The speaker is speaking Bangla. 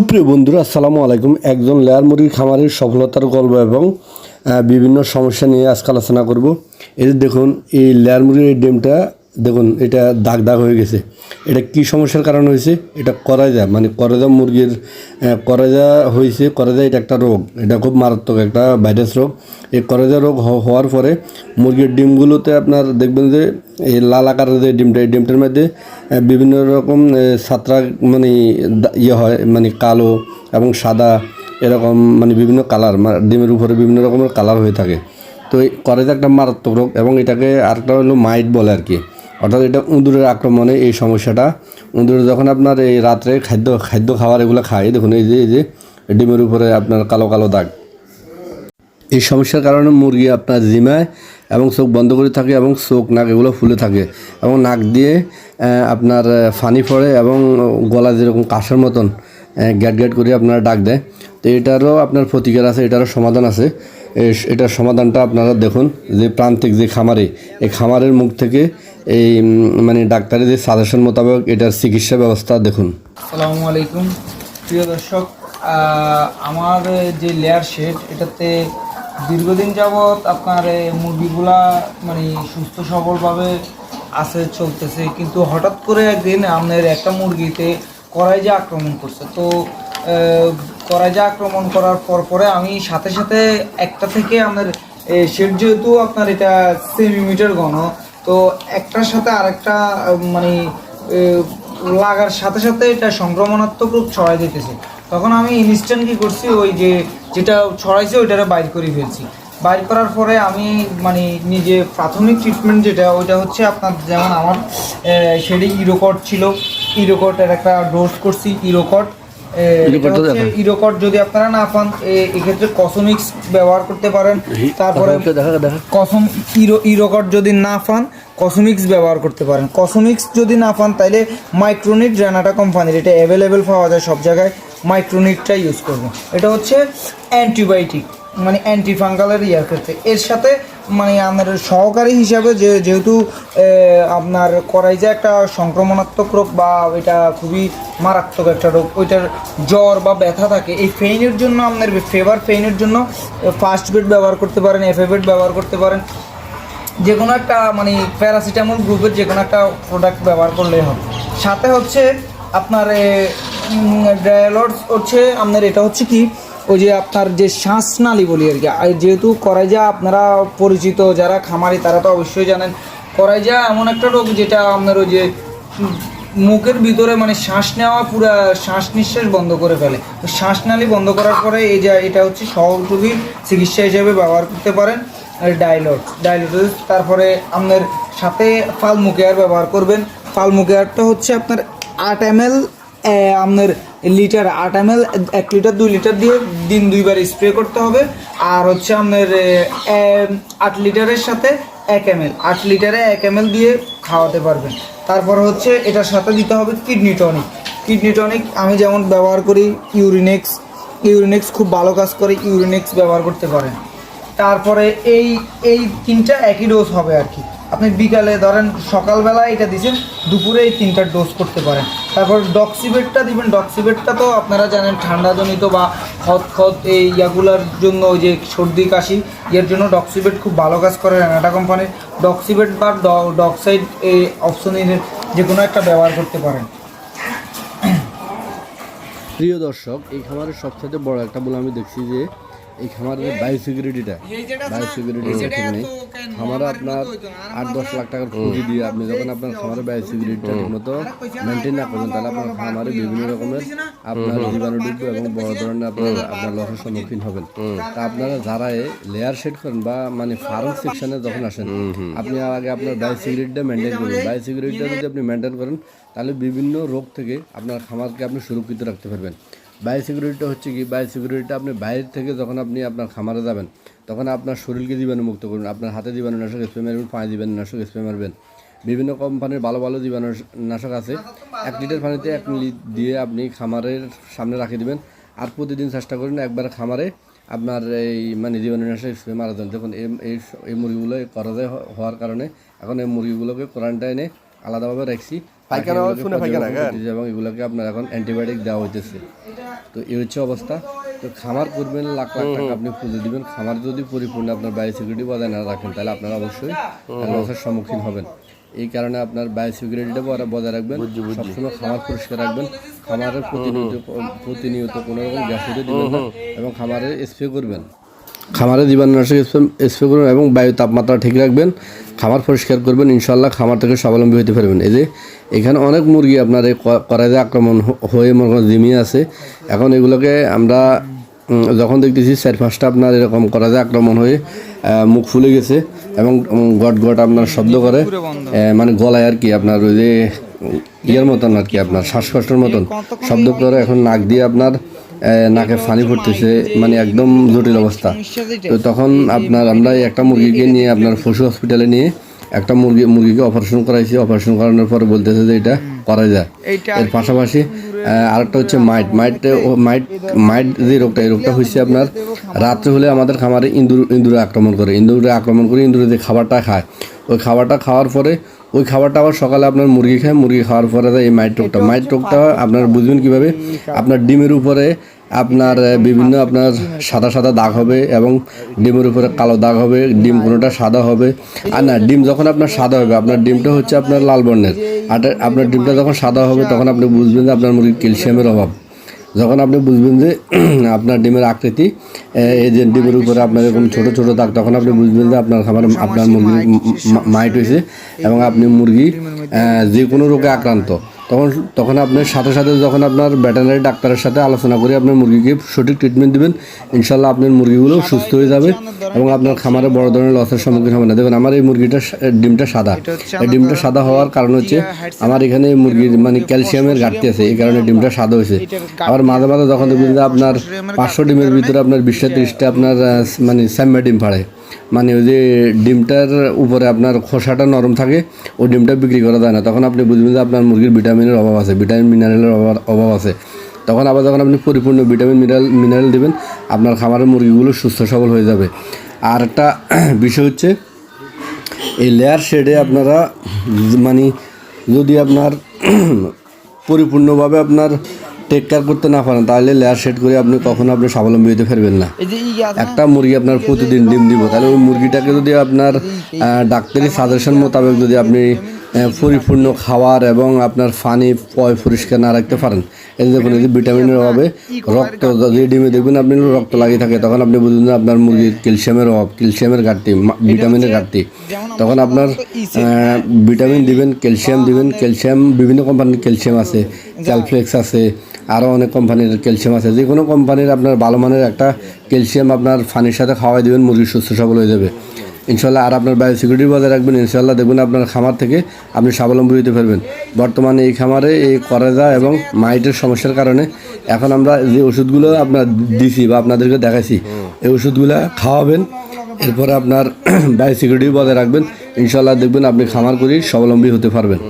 সুপ্রিয় বন্ধুরা, আসসালামু আলাইকুম। একজন লেয়ার মুরগির খামারের সফলতার গল্প এবং বিভিন্ন সমস্যা নিয়ে আজকে আলোচনা করব। এই দেখুন, এই লেয়ার মুরগির ডিমটা দেখুন এটা দাগ দাগ হয়ে গেছে। এটা কি সমস্যার কারণ হয়েছে? এটা করাজা মানে করাজা মুরগির করাজা হয়েছে করাজা এটা একটা রোগ। এটা খুব মারাত্মক একটা ভাইরাস রোগ। এই করাজা রোগ হওয়ার পরে মুরগির ডিমগুলোতে আপনার দেখবেন যে এই লাল আকারের যে ডিমটা এই ডিমটার মধ্যে বিভিন্ন রকম আহ, ছাত্রা মানে ইয়ে হয় মানে কালো এবং সাদা এরকম মানে বিভিন্ন কালার ডিমের উপরে বিভিন্ন রকমের কালার হয়ে থাকে। তো এই করেজা একটা মারাত্মক রোগ এবং এটাকে আরেকটা হলো মাইট বলে আর কি। অর্থাৎ এটা উঁদুরের আক্রমণে এই সমস্যাটা। উঁদুরে যখন আপনার এই রাত্রে খাদ্য খাদ্য খাবার এগুলো খায়, দেখুন এই যে এই যে, ডিমের উপরে আপনার কালো কালো দাগ। এই সমস্যার কারণে মুরগি আপনার জিমায় এবং চোখ বন্ধ করে থাকে এবং চোখ, নাক এগুলো ফুলে থাকে এবং নাক দিয়ে আপনার ফানি পড়ে এবং গলা যেরকম কাশের মতন গ্যাট গ্যাট করে আপনার ডাক দেয়। তো এটারও আপনার প্রতিকার আছে, এটারও সমাধান আছে। এটার সমাধানটা আপনারা দেখুন, যে প্রান্তিক যে খামারে, এই খামারের মুখ থেকে এই মানে ডাক্তারের যে সাজেশন মোতাবেক এটার চিকিৎসা ব্যবস্থা দেখুন। আসসালামু আলাইকুম। প্রিয় দর্শক আমার যে লেয়ার শেড এটাতে দীর্ঘদিন যাবৎ আপনার মুরগিগুলা মানে সুস্থ সবলভাবে আছে, চলতেছে, কিন্তু হঠাৎ করে একদিন আপনার একটা মুরগিতে করাইজা আক্রমণ করছে, তো করাইজা আক্রমণ করার পর পরে আমি সাথে সাথে একটা থেকে আপনার শেড যেহেতু আপনার এটা সেমিমিটার ঘন তো একটার সাথে আরেকটা মানে লাগার সাথে সাথে এটা সংক্রমণাত্মক রূপ ছড়াই দিতেছে। তখন আমি ইনস্ট্যান্ট কি করছি, ওই যে, যেটা ছড়াইছে ওইটারে বাইর করে ফেলছি। বাইর করার পরে আমি মানে নিজে প্রাথমিক ট্রিটমেন্ট যেটা, ওইটা হচ্ছে আপনার যেমন আমার সেটি ইরোকট ছিল। ইরোকটের একটা ডোজ করছি ইরোকট। ইরোকট যদি আপনারা না পান এক্ষেত্রে কসমিক্স ব্যবহার করতে পারেন। তারপরে কসম ইরো ইরোকট যদি না পান কসমিক্স ব্যবহার করতে পারেন। কসমিক্স যদি না পান তাহলে মাইক্রোনিট রেনাটা কোম্পানির এটা অ্যাভেলেবেল পাওয়া যায় সব জায়গায়। মাইক্রোনিটটা ইউজ করবেন এটা হচ্ছে অ্যান্টিবায়োটিক মানে অ্যান্টি ফাঙ্গালের ইয়ার ক্ষেত্রে। এর সাথে মানে আমাদের সহকারী হিসাবে যে যেহেতু আপনার করাই যে একটা সংক্রমণাত্মক রোগ বা এটা খুবই মারাত্মক একটা রোগ, ওইটার জ্বর বা ব্যথা থাকে, এই ফেইনের জন্য আপনার ফেভার ফেইনের জন্য ফার্স্ট বেড ব্যবহার করতে পারেন, এফ বেড ব্যবহার করতে পারেন। যে কোনো একটা মানে প্যারাসিটামল গ্রুপের যে কোনো একটা প্রোডাক্ট ব্যবহার করলেই হবে। সাথে হচ্ছে আপনার ডায়ালডস হচ্ছে, আপনার এটা হচ্ছে কি ওই যে আপনার যে শ্বাসনালী বলি আর কি, আর যেহেতু করাইজা আপনারা পরিচিত, যারা খামারি, তারা তো অবশ্যই জানেন। করাইজা এমন একটা রোগ যেটা আপনার ওই যে মুখের ভিতরে মানে শ্বাস নেওয়া পুরা শ্বাস নিঃশ্বাস বন্ধ করে ফেলে। শ্বাসনালী বন্ধ করার পরে এই যে এটা হচ্ছে সহযোগী চিকিৎসা হিসেবে ব্যবহার করতে পারেন ডাইলট ডাইলট তারপরে আপনার সাথে ফাল ফালমুকেয়ার ব্যবহার করবেন। ফাল ফালমুকেয়ারটা হচ্ছে আপনার আট এম এল আপনার লিটার আট এম এল এক লিটার, দুই লিটার দিয়ে দিন দুইবার স্প্রে করতে হবে। আর হচ্ছে আপনার আট লিটারের সাথে এক এম এল আট লিটারে এক এম এল দিয়ে খাওয়াতে পারবেন। তারপর হচ্ছে এটার সাথে দিতে হবে কিডনি টনিক। কিডনি টনিক আমি যেমন ব্যবহার করি, ইউরিনেক্স ইউরিনেক্স খুব ভালো কাজ করে, ইউরিনেক্স ব্যবহার করতে পারেন। তারপরে এই এই তিনটা একই ডোজ হবে আর কি। আপনি বিকালে ধরেন সকালবেলা এটা দিছেন দুপুরে এই তিনটা ডোজ করতে পারেন। তারপর ডক্সিবেটটা দিবেন। ডক্সিবেটটা তো আপনারা জানেন, ঠান্ডাজনিত বা খত খত এই ইয়াগুলার জন্য ওই যে সর্দি, কাশি, এর জন্য ডক্সিবেট খুব ভালো কাজ করে রেনাটা কোম্পানির। ডক্সিবেট বা ডক্সাইড এই অপশনের যে কোনো একটা ব্যবহার করতে পারেন। প্রিয় দর্শক, এই খাবারের সবথেকে বড় একটা বলে আমি দেখছি যে এই খামারের বায়ো সিকিউরিটিটা বায়ো সিকিউরিটি ঠিক নেই। খামারে আপনার আট দশ লাখ টাকার পুঁজি দিয়ে আপনি যখন আপনার খামারে বায়ো সিকিউরিটিটা ঠিকমতো মেনটেন না করবেন তাহলে আপনার খামারে বিভিন্ন রকমের আপনার জীবাণু ঢুকবে এবং বড় ধরনের আপনার আপনার লসের সম্মুখীন হবেন। তা আপনারা যারা লেয়ার সেট করেন বা মানে ফার্ম সেকশনে যখন আসেন আপনি আগে আপনার বায়ো সিকিউরিটিটা মেনটেন করবেন। বায়ো সিকিউরিটিটা যদি আপনি মেনটেন করেন তাহলে বিভিন্ন রোগ থেকে আপনার খামারকে আপনি সুরক্ষিত রাখতে পারবেন। বায়ো সিকিউরিটিটা হচ্ছে কি? বায়ো সিকিউরিটিটা আপনি বাইরে থেকে যখন আপনি আপনার খামারে যাবেন, তখন আপনার শরীরকে জীবাণু মুক্ত করুন। আপনার হাতে জীবাণু নাশক স্প্রে মারবেন, পায়ে জীবাণু নাশক স্প্রে মারবেন। বিভিন্ন কোম্পানির ভালো ভালো জীবাণু নাশক আছে। এক লিটার পানিতে এক মিলি দিয়ে আপনি খামারের সামনে রাখে দিবেন। আর প্রতিদিন চেষ্টা করুন একবার খামারে আপনার এই মানে জীবাণুনাশক, স্প্রে মারা দেন দেখুন, এই- এই মুরগিগুলো করা যায় হওয়ার কারণে এখন এই মুরগিগুলোকে কোয়ারেন্টাইনে আলাদাভাবে রাখছি। পায়খানা শুনে পায়খানা এবং এগুলোকে আপনার এখন অ্যান্টিবায়োটিক দেওয়া হইতেছে। তো এই হচ্ছে অবস্থা। তো খামার করবেন লাখ লাখ টাকা আপনি পুঁজি দিবেন। খামার যদি পরিপূর্ণ আপনার বায়ো সিকিউরিটি বজায় না রাখেন তাহলে আপনারা অবশ্যই লসের সম্মুখীন হবেন। এই কারণে আপনার বায়ো সিকিউরিটিটা বজায় রাখবেন। সবসময় খামার পরিষ্কার রাখবেন। খামারের প্রতিনিয়ত প্রতিনিয়ত কোনো রকম গ্যাস দিবেন এবং খামারে স্প্রে করবেন। খামারে জীবাণুনাশক স্প্রে করবেন এবং বায়ু তাপমাত্রা ঠিক রাখবেন খামার পরিষ্কার করবেন ইনশাল্লাহ খামার থেকে স্বাবলম্বী হতে পারবেন। এই যে এখানে অনেক মুরগি আপনার এই ক- করাইতে আক্রমণ হয়ে মনে করেন জিমিয়ে আছে। এখন এগুলোকে আমরা যখন দেখতেছি চার পাঁচটা আপনার এরকম করাইতে আক্রমণ হয়ে মুখ ফুলে গেছে এবং গট গট আপনার শব্দ করে মানে গলায় আর কি আপনার ওই যে ইয়ের মতন আর কি আপনার শ্বাসকষ্টের মতন শব্দ করে এখন নাক দিয়ে আপনার নাকে ফানি পড়তেছে মানে একদম জটিল অবস্থা। তো তখন আপনার আমরা একটা মুরগিকে নিয়ে আপনার পশু হসপিটালে নিয়ে একটা মুরগি মুরগিকে অপারেশন করাইছি। অপারেশন করানোর পরে বলতেছে যে এটা করা যায়। এর পাশাপাশি আরেকটা হচ্ছে মাইট। মাইট মাইট মাইট যে রোগটা এই রোগটা হচ্ছে আপনার রাত্রে হলে আমাদের খামারে ইঁদুর ইঁদুরে আক্রমণ করে। ইঁদুরে আক্রমণ করে ইঁদুরে যে খাবারটা খায় ওই খাবারটা খাওয়ার পরে ওই খাবারটা আবার সকালে আপনার মুরগি খায় মুরগি খাওয়ার পরে এই মাইট রোগটা মাইট আপনার বুঝবেন কীভাবে? আপনার ডিমের উপরে আপনার বিভিন্ন আপনার সাদা সাদা দাগ হবে এবং ডিমের উপরে কালো দাগ হবে ডিম কোনোটা সাদা হবে। আর না ডিম যখন আপনার সাদা হবে আপনার ডিমটা হচ্ছে আপনার লাল বর্ণের। আর আপনার ডিমটা যখন সাদা হবে তখন আপনি বুঝবেন যে আপনার মুরগির ক্যালসিয়ামের অভাব। যখন আপনি বুঝবেন যে আপনার ডিমের আকৃতি এই যে ডিমের উপরে আপনার এরকম ছোটো ছোটো দাগ, তখন আপনি বুঝবেন যে আপনার খাবার আপনার মুরগি মাইট হয়েছে এবং আপনি মুরগি যে কোনো রোগে আক্রান্ত। তখন তখন আপনার সাথে সাথে যখন আপনার ভেটেনারি ডাক্তারের সাথে আলোচনা করে আপনার মুরগিকে সঠিক ট্রিটমেন্ট দিবেন ইনশাল্লাহ আপনার মুরগিগুলো সুস্থ হয়ে যাবে এবং আপনার খামারে বড় ধরনের লসের সম্মুখীন হবে না। দেখুন আমার এই মুরগিটা ডিমটা সাদা। এই ডিমটা সাদা হওয়ার কারণ হচ্ছে আমার এখানে মুরগির মানে ক্যালসিয়ামের ঘাটতি আছে এই কারণে ডিমটা সাদা হয়েছে। আবার মাঝে মাঝে যখন দেখবেন যে আপনার পাঁচশো ডিমের ভিতরে আপনার বিশটা তিরিশটা আপনার মানে স্যাম্মা ডিম ফাড়ে। মানে ওই যে ডিমটার উপরে আপনার খোসাটা নরম থাকে, ওই ডিমটা বিক্রি করা যায় না। তখন আপনি বুঝবেন যে আপনার মুরগির ভিটামিনের অভাব আছে, ভিটামিন মিনারেলের অভাব অভাব আছে। তখন আবার যখন আপনি পরিপূর্ণ ভিটামিন মিনারেল মিনারেল দেবেন, আপনার খামারের মুরগিগুলো সুস্থ সবল হয়ে যাবে। আর একটা বিষয় হচ্ছে, এই লেয়ার শেডে আপনারা মানে যদি আপনার পরিপূর্ণভাবে আপনার টেক কেয়ার করতে না পারেন তাহলে লেয়ার শেড করে আপনি কখনো আপনি স্বাবলম্বী হতে পারবেন না? একটা মুরগি আপনার প্রতিদিন ডিম দিব তাহলে ওই মুরগিটাকে যদি আপনার ডাক্তারি সাজেশন মোতাবেক যদি আপনি পরিপূর্ণ খাবার এবং আপনার ফানি পয় পরিষ্কার না রাখতে পারেন এই যে দেখুন এই যে ভিটামিনের অভাবে রক্ত যে ডিমে দেখবেন আপনি রক্ত লাগিয়ে থাকে তখন আপনি বুঝবেন যে আপনার মুরগির ক্যালসিয়ামের অভাব ক্যালসিয়ামের ঘাটতি মা- ভিটামিনের ঘাটতি। তখন আপনার ভিটামিন দিবেন ক্যালসিয়াম দিবেন ক্যালসিয়াম বিভিন্ন কোম্পানির ক্যালসিয়াম আছে ক্যালফ্লেক্স আছে আরও অনেক কোম্পানির ক্যালসিয়াম আছে। যে কোনো কোম্পানির আপনার ভালো মানের একটা ক্যালসিয়াম আপনার পানির সাথে খাওয়াই দেবেন মুরগি সুস্থ সবল হয়ে যাবে। ইনশাল্লাহ আর আপনার বায়ো সিকিউরিটি বজায় রাখবেন ইনশাল্লাহ দেখবেন আপনার খামার থেকে আপনি স্বাবলম্বী হতে পারবেন। বর্তমানে এই খামারে এই করেজা এবং মাইটের সমস্যার কারণে এখন আমরা যে ওষুধগুলো আপনার দিছি বা আপনাদেরকে দেখাইছি, এই ওষুধগুলো খাওয়াবেন, এরপরে আপনার বায়ো সিকিউরিটি বজায় রাখবেন ইনশাল্লাহ দেখবেন আপনি খামার করি স্বাবলম্বী হতে পারবেন।